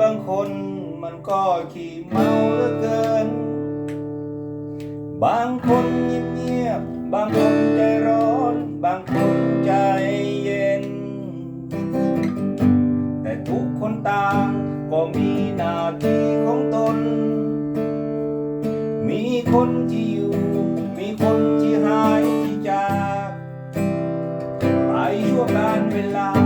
บางคนมันก็ขี้เมาเหลือเกิน บางคนเงียบเงียบ บางคนใจร้อน บางคนใจเย็น แต่ทุกคนต่างก็มีหน้าที่ของตน มีคนที่อยู่ มีคนที่หายที่จาก ไปชั่วการเวลา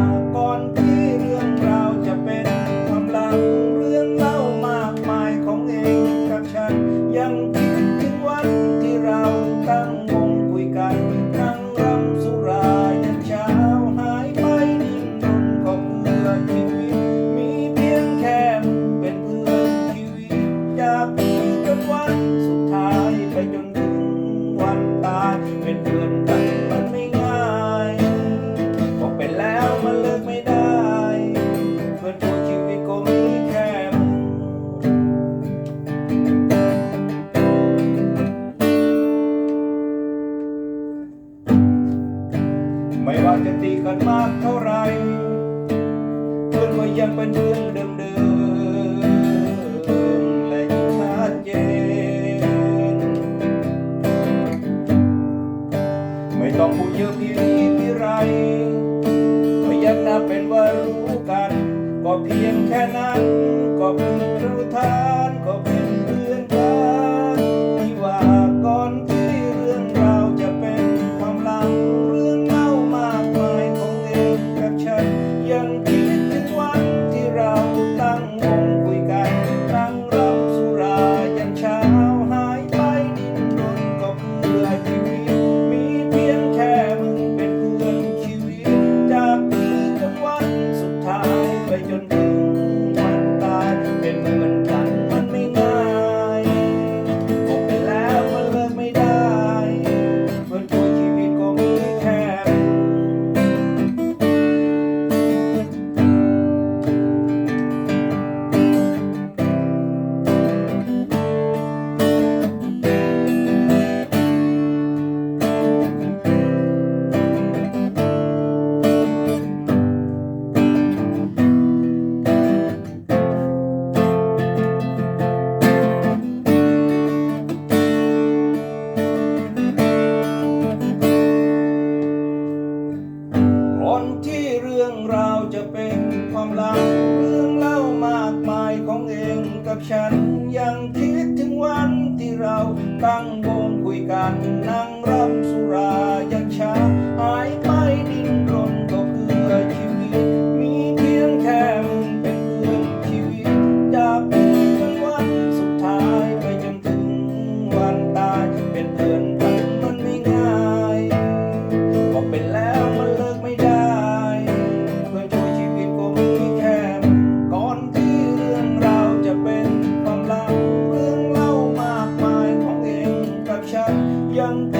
ายเป็นเพื่อนกันมันไม่ง่ายบอกไปแล้วมันเลิกไม่ได้ เพื่อนตัวชีวิตก็มีแค่มึงไม่ว่าจะตีกันมากเท่าไหรเพื่อนก็ยังเป็นเพื่อนเดิม ต้องพูดเยอะพี่รีพี่ไรก็ยังนับเป็นว่ารู้กัน ก็เพียงแค่นั้นก็เพิ่งรู้ามายของเองกับฉัน ยังคิดถึงวันที่เราตั้งวงคุยกันนั่งรำสุรา ang